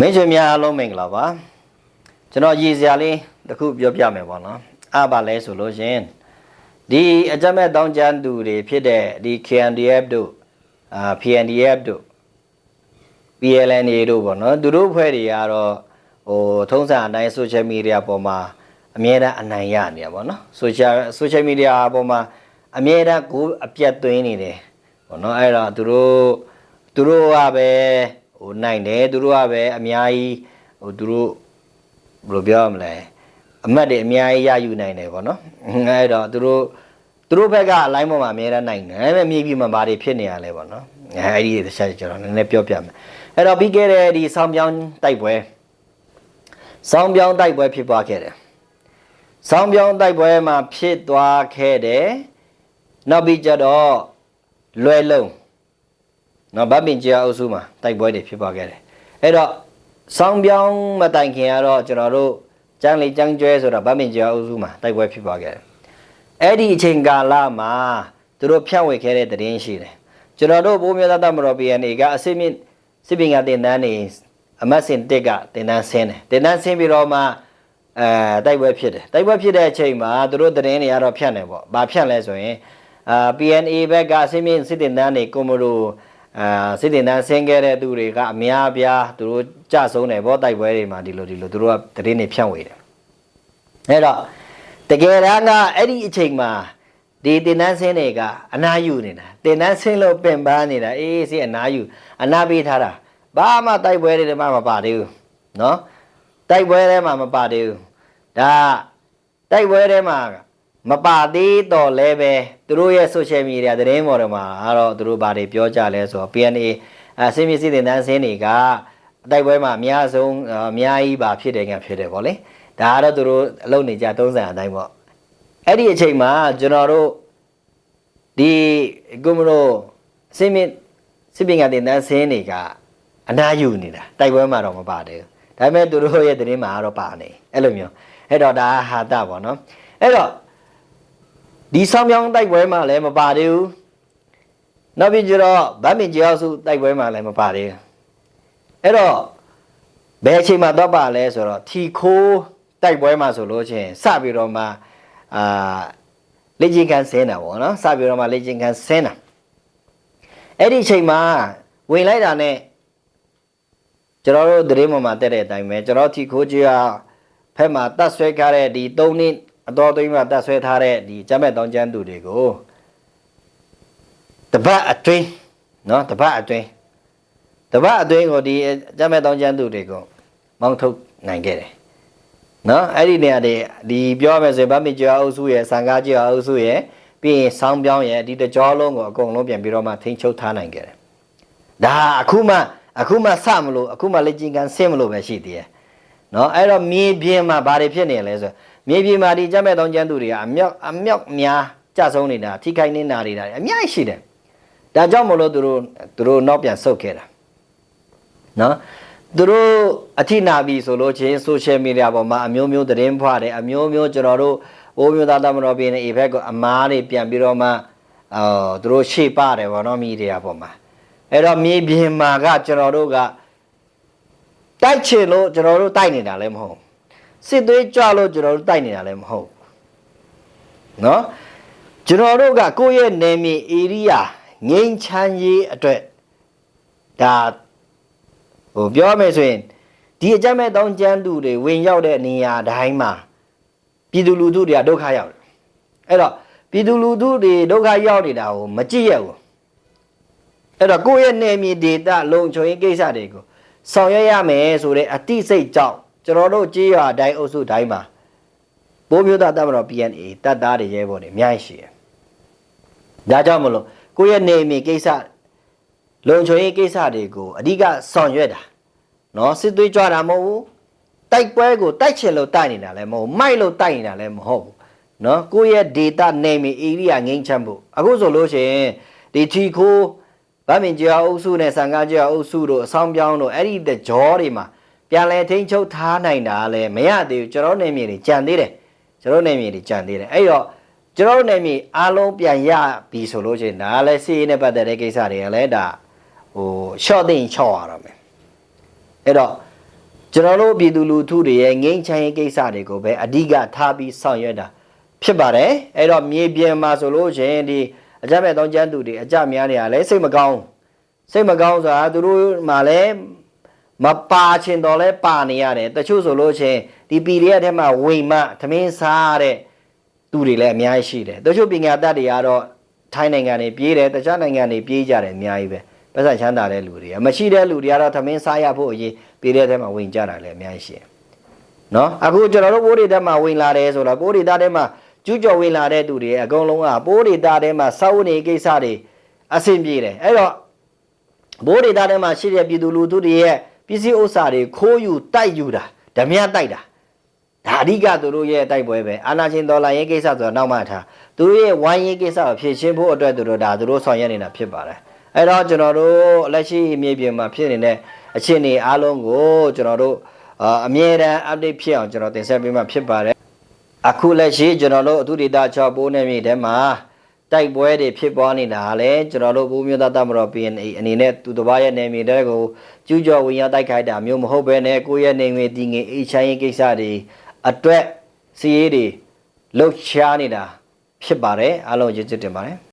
မိတ်ဆွေများအားလုံးမင်္ဂလာပါကျွန်တော်ရည်စရာလေးတစ်ခုပြောပြမယ်ပေါ့နော်အပါလဲဆိုလို့ရှင်ဒီအကြမ်းမဲ့တောင်းကျမ်းသူတွေဖြစ်တဲ့ဒီ KNDF တို့အာ PNDF တို့ PLNA တို့ပေါ့နော်သူတို့ဖွဲ့တွေကတော့ဟိုထုံးစံအတိုင်း social media ပေါ်မှာအမြဲတမ်းအနိုင်ရနေရပေါ့နော် social social media ပေါ်မှာအမြဲတမ်းကိုအပြတ်သွင်းနေတယ်ပေါ့နော်အဲ့တော့သူတို့သူတို့ကပဲ ဟိုနိုင်တယ်သူတို့ကပဲအများကြီးဟိုသူတို့ဘယ်လိုပြောရမလဲအမတ်တွေအများကြီးရယူနိုင်တယ်ပေါ့နော်အဲ့တော့သူတို့သူတို့ဘက်ကအလိုင်းပေါ်မှာအများအားနိုင်တယ်ဒါပေမဲ့မြေပြင်မှာဘာတွေဖြစ်နေရလဲပေါ့နော်အဲအဲ့ဒီတစ်ချက်ကျွန်တော်နည်းနည်းပြောပြမယ်အဲ့တော့ပြီးခဲ့တဲ့ဒီဆောင်းပြောင်းတိုက်ပွဲဆောင်းပြောင်းတိုက်ပွဲဖြစ်သွားခဲ့တယ်ဆောင်းပြောင်းတိုက်ပွဲမှာဖြစ်သွားခဲ့တယ်နောက်ပြီးကြတော့လွယ်လုံး နော်ဗတ်ပင်ကြာအုပ်စုမှာတိုက်ပွဲတွေဖြစ်သွားခဲ့တယ်အဲ့တော့ဆောင်းပြောင်းမတိုင်ခင်ကတော့ကျွန်တော်တို့ကျန်းလေးကျန်းကျွဲဆိုတာဗတ်ပင်ကြာအုပ်စုမှာတိုက်ပွဲဖြစ်သွားခဲ့တယ်အဲ့ဒီအချိန်ကာလမှာသူတို့ဖြန့်ဝေခဲ့တဲ့သတင်းရှိတယ်ကျွန်တော်တို့ဘိုးမြတ်သားမတော် PNA ကအစစ်မြင့်စစ်ပင်ကတင်တန်းနေအမတ်စင်တစ်ကတင်တန်းဆင်းတယ်တင်တန်းဆင်းပြီးတော့မှအဲတိုက်ပွဲဖြစ်တယ်တိုက်ပွဲဖြစ်တဲ့အချိန်မှာသူတို့သတင်းတွေကတော့ဖြန့်တယ်ပေါ့ဘာဖြန့်လဲဆိုရင်အာ PNA ဘက်ကအစစ်မြင့်စစ်တင်တန်းနေကွန်မရို အာစစ်တင်တန်းဆင်းခဲ့တဲ့သူတွေကအများအပြားသူတို့ကြဆုံးတယ်ပေါ့တိုက်ပွဲတွေမှာဒီလိုဒီလိုသူတို့ကသတင်းတွေဖြန့်ဝေတယ်အဲ့တော့တကယ်တမ်းကအဲ့ဒီအချိန်မှာဒီတင်တန်းဆင်းတွေကအနာယူနေတာတင်တန်းဆင်းလို့ပင်ပန်းနေတာအေးစေးအနာယူအနာပေးထားတာဘာမှတိုက်ပွဲတွေမှမပါသေးဘူးเนาะတိုက်ပွဲထဲမှာမပါသေးဘူးဒါတိုက်ပွဲထဲမှာ မပါသေးတော့လဲပဲသူတို့ရဲ့ social media သတင်းပေါ်တွေမှာအဲ့တော့သူတို့ဘာတွေပြောကြလဲဆိုတော့ PNA အစင်းမြစ်စစ်တင်တန်းဆင်းတွေကတိုက်ပွဲမှာအများဆုံးအများကြီးပါဖြစ်တယ်ကဖြစ်တယ်ဗောလေဒါကတော့သူတို့အလုပ်နေကြသုံးစံအတိုင်းပေါ့အဲ့ဒီအချိန်မှာကျွန်တော်တို့ဒီကုမလို့အစင်းမြစ်စစ်ပင်ကတင်တန်းဆင်းတွေကအနာယူနေတာတိုက်ပွဲမှာတော့မပါသေးဘူးဒါပေမဲ့သူတို့ရဲ့သတင်းမှာကတော့ပါနေအဲ့လိုမျိုးအဲ့တော့ဒါဟာတာပေါ့နော်အဲ့တော့ ဒီဆောင်းပြောင်းတိုက်ပွဲမှာလည်းမပါသေးဘူးနောက်ပြီးကျတော့ဗတ်မင်ကျောက်စုတိုက်ပွဲမှာလည်းမပါသေးဘူးအဲ့တော့ဘယ်အချိန်မှာတော့ပါလဲဆိုတော့ထီခိုးတိုက်ပွဲမှာဆိုလို့ချင်းစပြီးတော့မှအာလေ့ကျင့်ခန်းဆင်းတာပေါ့နော်စပြီးတော့မှလေ့ကျင့်ခန်းဆင်းတာအဲ့ဒီအချိန်မှာဝင်လိုက်တာနဲ့ကျွန်တော်တို့သတင်းပေါ်မှာတက်တဲ့အတိုင်းပဲကျွန်တော်ထီခိုးကြီးကဖက်မှာတတ်ဆွဲထားတဲ့ဒီ၃နှစ် အတော်သိမ်းမှာတတ်ဆွဲထားတဲ့ဒီကျမ်းမဲ့တောင်းကျမ်းသူတွေကိုတပတ်အတွင်းနော်တပတ်အတွင်းတပတ်အတွင်းကိုဒီကျမ်းမဲ့တောင်းကျမ်းသူတွေကိုမောင်းထုတ်နိုင်ခဲ့တယ်နော်အဲ့ဒီနေရာတွေဒီပြောရမယ်ဆိုရင်ဗမီကျော်အုပ်စုရဲ့စံကားကျော်အုပ်စုရဲ့ပြီးရင်ဆောင်းပြောင်းရဲ့ဒီတကြောလုံးကိုအကုန်လုံးပြန်ပြီးတော့မှထိန်းချုပ်ထားနိုင်ခဲ့တယ်ဒါအခုမှအခုမှစမလို့အခုမှလက်ကျင်ကန်ဆင်းမလို့ပဲရှိသေးတယ်နော်အဲ့တော့မြေပြင်မှာဘာတွေဖြစ်နေလဲဆို မြေပြင်မှာဒီကြက်မဲ့တောင်းကျန်းသူတွေကအမြောက်အမြောက်များကြဆုံးနေတာထိခိုက်နေတာတွေဒါအများကြီးရှိတယ်ဒါကြောင့်မလို့သူတို့သူတို့နောက်ပြန်ဆုတ်ခဲ့တာနော်သူတို့အထိနာပြီဆိုလို့ချင်း social media ပေါ်မှာအမျိုးမျိုးသတင်းဖွားတယ်အမျိုးမျိုးကျွန်တော်တို့ဘိုးမျိုးသားသမတော်ပြည်နေအေဘက်ကအမားတွေပြန်ပြီးတော့မှအော်သူတို့ရှေ့ပါတယ်ဗောနော်မီဒီယာပေါ်မှာအဲ့တော့မြေပြင်မှာကကျွန်တော်တို့ကတိုက်ချင်လို့ကျွန်တော်တို့တိုက်နေတာလည်းမဟုတ် စစ်သွေးကြွလို့ကျွန်တော်တို့တိုက်နေတာလည်းမဟုတ်နော်ကျွန်တော်တို့ကကိုယ့်ရဲ့နယ်မြေ area ငိမ့်ချမ်းရေးအတွက်ဒါဟိုပြောရမယ်ဆိုရင်ဒီအကြမ်းမဲ့တောင်းကျမ်းသူတွေဝင်ရောက်တဲ့နေရာတိုင်းမှာပြည်သူလူထုတွေကဒုက္ခရောက်တယ်အဲ့တော့ပြည်သူလူထုတွေဒုက္ခရောက်နေတာကိုမကြည့်ရဘူးအဲ့တော့ကိုယ့်ရဲ့နယ်မြေဒေသလုံခြုံရေးကိစ္စတွေကိုဆောင်ရွက်ရမယ်ဆိုတဲ့အတိစိတ်ကြောင့် ကျွန်တော်တို့ကြေးရွာတိုင်းအုပ်စုတိုင်းမှာဘိုးမျိုးသားတပ်မတော် PNA တပ်သားတွေရဲဘော်တွေအများကြီးရှိတယ်ဒါကြောင့်မလို့ကိုယ့်ရဲ့နယ်မြေကိစ္စလုံခြုံရေးကိစ္စတွေကိုအဓိကဆောင်ရွက်တာနော်စစ်သွေးကြွတာမဟုတ်ဘူးတိုက်ပွဲကိုတိုက်ချင်လို့တိုက်နေတာလည်းမဟုတ်ဘူးမိုက်လို့တိုက်နေတာလည်းမဟုတ်ဘူးနော်ကိုယ့်ရဲ့ data နယ်မြေ area ငိမ့်ချမ်းဖို့အခုဆိုလို့ရှိရင်ဒီထီခိုးဗတ်မင်ကျော်အုပ်စုနဲ့စံကားကျော်အုပ်စုတို့အဆောင်ပြောင်းတို့အဲ့ဒီတကြောတွေမှာ ပြန်လဲထိန်းချုပ်ထားနိုင်တာလည်းမရသေးဘူးကျွန်တော်နယ်မြေတွေကြံသေးတယ်ကျွန်တော်နယ်မြေတွေကြံသေးတယ်အဲ့တော့ကျွန်တော်နယ်မြေအားလုံးပြန်ရပြီဆိုလို့ရှိရင်ဒါလည်းစီးရေးနဲ့ပတ်သက်တဲ့ကိစ္စတွေကလည်းဒါဟို short သိရင်ချော့ရတော့မယ်အဲ့တော့ကျွန်တော်တို့ပြည်သူလူထုတွေရဲ့ငိမ့်ချမ်းရေးကိစ္စတွေကိုပဲအဓိကထားပြီးဆောင်ရွက်တာဖြစ်ပါတယ်အဲ့တော့မြေပြင်မှာဆိုလို့ရှိရင်ဒီအကြမ်းမဲ့တောင်းကျမ်းသူတွေအကြများနေရလဲစိတ်မကောင်းစိတ်မကောင်းဆိုတာသူတို့မှလည်း မပါချင်တော့လဲပါနေရတယ်တချို့ဆိုလို့ရှိရင်ဒီ PDF ထဲမှာဝိမ်မသမင်းစားတဲ့သူတွေလည်းအများကြီးရှိတယ်တချို့ပညာတတ်တွေကတော့ထိုင်းနိုင်ငံတွေပြေးတယ်တခြားနိုင်ငံတွေပြေးကြတယ်အများကြီးပဲပတ်စံချမ်းသာတဲ့လူတွေကမရှိတဲ့လူတွေကတော့သမင်းစားရဖို့အရေးပြေးတဲ့ထဲမှာဝိမ်ကြတာလည်းအများကြီးရှိတယ်နော်အခုကျွန်တော်တို့ပိုးဒေတာမှာဝင်လာတယ်ဆိုတော့ပိုးဒေတာထဲမှာကျူးကျော်ဝင်လာတဲ့သူတွေအကုန်လုံးကပိုးဒေတာထဲမှာစောက်နေကိစ္စတွေအဆင်ပြေတယ်အဲ့တော့ပိုးဒေတာထဲမှာရှိတဲ့ပြည်သူလူထုတွေရဲ့ ပစ္စည်းဥစ္စာတွေခိုးယူတိုက်ယူတာဓမြတိုက်တာဒါအဓိကသူတို့ရဲ့တိုက်ပွဲပဲအာနာချင်းဒေါ်လာရေးကိစ္စဆိုတော့နောက်မှထားသူတို့ရဲ့ဝိုင်းရေးကိစ္စကိုဖြည့်ရှင်းဖို့အတွက်သူတို့ဒါသူတို့ဆောင်ရွက်နေတာဖြစ်ပါတယ်အဲ့တော့ကျွန်တော်တို့လက်ရှိမြေပြင်မှာဖြစ်နေတဲ့အခြေအနေအားလုံးကိုကျွန်တော်တို့အာအမြဲတမ်း update ဖြစ်အောင်ကျွန်တော်တင်ဆက်ပေးမှာဖြစ်ပါတယ်အခုလက်ရှိကျွန်တော်တို့အထုဒေတာ6ပိုးနေမြေထဲမှာ တိုက်ပွဲတွေဖြစ်ပွားနေတာဟာလည်းကျွန်တော်တို့ဘူမျိုးသားတမတော် PNA အနေနဲ့သူတစ်ပါးရဲ့နေမြေတွေကိုကျူးကျော်ဝင်ရောက်တိုက်ခိုက်တာမျိုးမဟုတ်ဘဲနဲ့ကိုယ့်ရဲ့နေငွေတည်ငွေအေးချမ်းရေးကိစ္စတွေအတွက်စီးရေးတွေလှုပ်ရှားနေတာဖြစ်ပါတယ်အားလုံးကျေးဇူးတင်ပါတယ်